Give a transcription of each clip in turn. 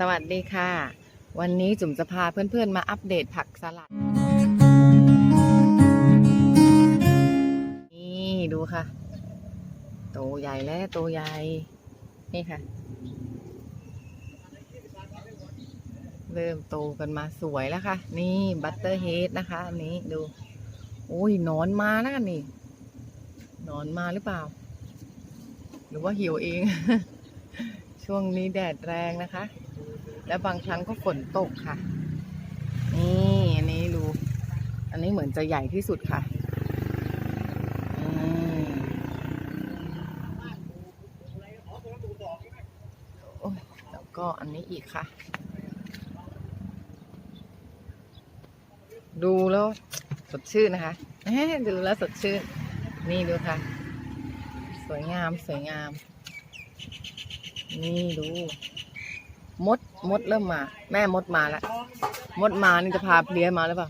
สวัสดีค่ะ วันนี้จุ๋มจะพาเพื่อนๆมาอัปเดตผักสลัด นี่ดูค่ะ โตใหญ่แล้วโตใหญ่ นี่ค่ะ เริ่มโตกันมาสวยแล้วค่ะ นี่บัตเตอร์เฮดนะคะอันนี้ดู โอ้ยนอนมาแล้วนี่นอนมาหรือเปล่า หรือว่าหิวเอง ช่วงนี้แดดแรงนะคะ แล้วบางครั้งก็ฝนตกค่ะ นี่อันนี้ดู อันนี้เหมือนจะใหญ่ที่สุดค่ะแล้วก็อันนี้อีกค่ะ ดูแล้วสดชื่นนะคะดูแล้วสดชื่น นี่ดูค่ะ สวยงามสวยงาม นี่ดู มด มดเริ่มมา แม่มดมาแล้วมดมานี่จะพาเพลี้ยมาหรือเปล่า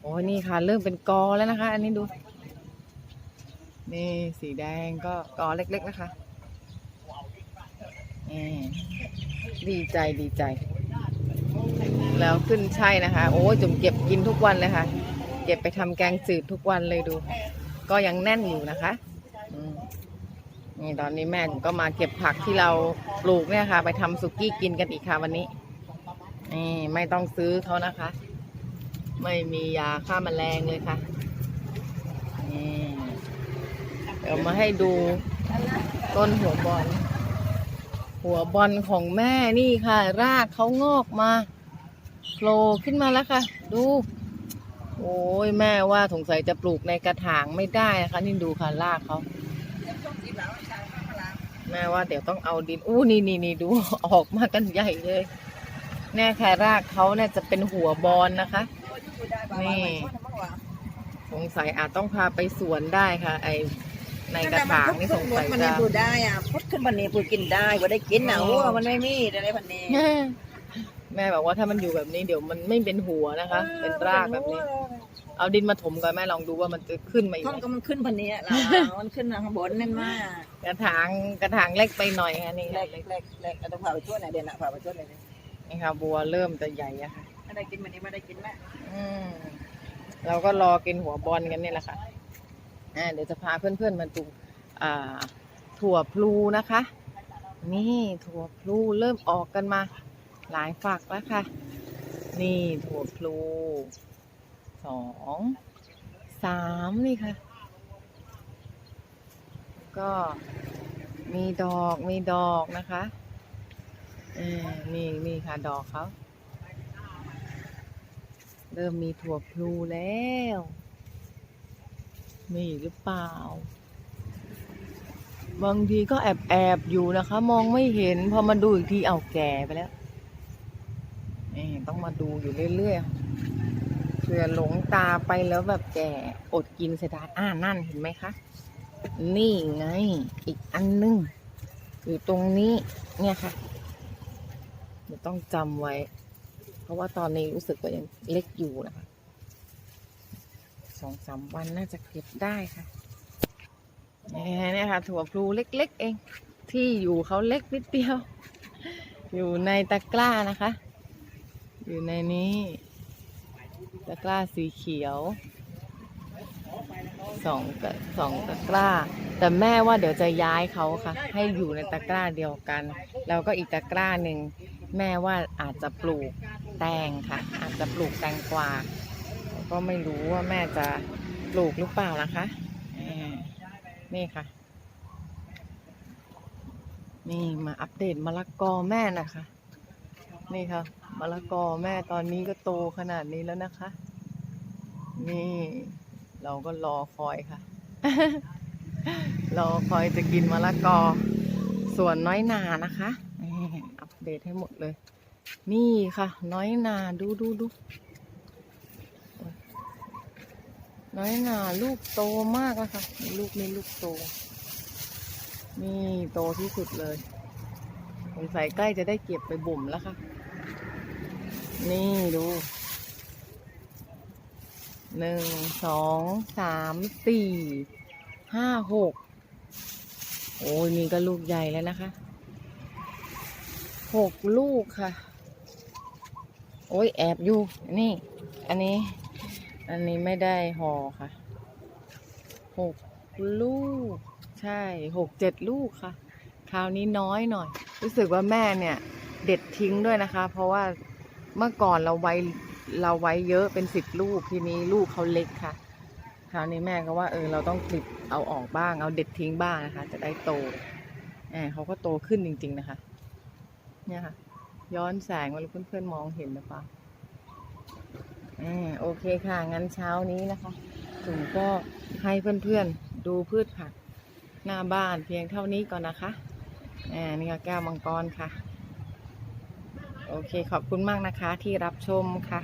โอ้ยนี่ค่ะ เริ่มเป็นกอแล้วนะคะ อันนี้ดู นี่สีแดงก็กอเล็ก ๆนะคะดีใจดีใจ แล้วขึ้นใช่นะคะ โอ้จุ่มเก็บกินทุกวันเลยค่ะ เก็บไปทำแกงจืดทุกวันเลยดู ก็ยังแน่นอยู่นะคะ นี่ตอนนี้แม่ก็มาเก็บผักที่เราปลูกเนี่ยค่ะ ไปทำสุกี้กินกันอีกค่ะวันนี้นี่ไม่ต้องซื้อเขานะคะ ไม่มียาฆ่าแมลงเลยค่ะนี่เดี๋ยวมาให้ดูต้นหัวบอล หัวบอลของแม่นี่ค่ะ รากเขางอกมาโผล่ขึ้นมาแล้วค่ะ ดู โอ้ยแม่ว่าสงสัยจะปลูกในกระถางไม่ได้นะคะนี่ดูค่ะรากเขา แม่ว่าเดี๋ยวต้องเอาดิน อู้นี่นี่นี่ดูออกมากันใหญ่เลยแน่ค่ะรากเขาเนี่ยจะเป็นหัวบอลนะคะ นี่สงสัยอาจต้องพาไปสวนได้ค่ะ ไอในกระถางนี่สงสัยมันจะไม่พูดได้อะพุดขึ้นพันนี้พูดกินได้ว่าได้กินนะอ๋อโอ้มันไม่มีอะไรพันนี้แม่บอกว่าถ้ามันอยู่แบบนี้เดี๋ยวมันไม่เป็นหัวนะคะ เป็นรากแบบนี้ เอาดินมาถมก่อนแม่ลองดูว่ามันจะขึ้นมาอีกท่อนไหมก็มันขึ้นพันนี้ล่ะมันขึ้นข้างบนนั่นมากกระถางกระถางเล็กไปหน่อยค่ะนี่เล็กเล็กเล็กเล็กต้องพาไปช่วยหน่อยเดี๋ยวนะพาไปช่วยหน่อยนี่ค่ะบัวเริ่มจะใหญ่อะค่ะ ไม่ได้กินวันนี้ไม่ได้กินแม่อืมเราก็รอกินหัวบอลกันนี่แหละค่ะอ่าเดี๋ยวจะพาเพื่อนๆมาดูอ่า ถั่วพลูนะคะ นี่ถั่วพลูเริ่มออกกันมา หลายฝักแล้วค่ะ นี่ถั่วพลู สองสามนี่ค่ะ ก็มีดอกมีดอกนะคะเออนี่นี่ค่ะดอกเขาเริ่มมีถั่วพลูแล้ว มีหรือเปล่า บางทีก็แอบแอบอยู่นะคะ มองไม่เห็น พอมาดูอีกทีเอาแก่ไปแล้วนี่ต้องมาดูอยู่เรื่อยๆ ผื่อหลงตาไปแล้วแบบแก่อดกินเสียดายอ่านั่นเห็นไหมคะ นี่ไง อีกอันนึง อยู่ตรงนี้ เนี่ยค่ะต้องจำไว้ เพราะว่าตอนนี้รู้สึกว่ายังเล็กอยู่นะคะสองสามวันน่าจะเก็บได้ค่ะเนี่ยค่ะ ถั่วพลูเล็ก ๆ เอง ที่อยู่เขาเล็กนิดเดียว อยู่ในตะกร้านะคะ อยู่ในนี้ ตะกร้าสีเขียวสองตะสองตะกร้า แต่แม่ว่าเดี๋ยวจะย้ายเขาค่ะ ให้อยู่ในตะกร้าเดียวกัน แล้วก็อีกตะกร้าหนึ่งแม่ว่าอาจจะปลูกแตงค่ะ อาจจะปลูกแตงกวาก็ไม่รู้ว่าแม่จะปลูกหรือเปล่านะคะนี่ค่ะ นี่มาอัปเดตมะละกอแม่นะคะ นี่ค่ะ มะละกอแม่ตอนนี้ก็โตขนาดนี้แล้วนะคะ นี่ เราก็รอคอยค่ะ รอคอยจะกินมะละกอ ส่วนน้อยนานะคะนี่อัปเดตให้หมดเลย นี่ค่ะ น้อยนาดูดูดูน้อยหนาลูกโตมากแล้วค่ะลูกนี้ลูกโต นี่โตที่สุดเลยสงสัยใกล้จะได้เก็บไปบ่มแล้วค่ะ นี่ดูหนึ่งสองสามสี่ห้าหกโอ้ยนี่ก็ลูกใหญ่แล้วนะคะหกลูกค่ะ โอ้ยแอบอยู่นี่ อันนี้ อันนี้ไม่ได้ห่อค่ะหกลูก ใช่หกเจ็ดลูกค่ะ คราวนี้น้อยหน่อย รู้สึกว่าแม่เนี่ย เด็ดทิ้งด้วยนะคะ เพราะว่า เมื่อก่อนเราไว้เราไว้เยอะเป็นสิบลูกทีนี้ลูกเขาเล็กค่ะ คราวนี้แม่ก็ว่าเออเราต้องคลิปเอาออกบ้าง เอาเด็ดทิ้งบ้างนะคะ จะได้โตแหมเขาก็โตขึ้นจริง ๆนะคะ เนี่ยค่ะ ย้อนแสงมาแล้เพื่อนๆมองเห็นหรือเปล่าอโอเคค่ะ งั้นเช้านี้นะคะจุ๋มก็ให้เพื่อนๆดูพืชผักหน้าบ้านเพียงเท่านี้ก่อนนะคะอ่านี่ก็แก้วมังกรค่ะ โอเคขอบคุณมากนะคะที่รับชมค่ะ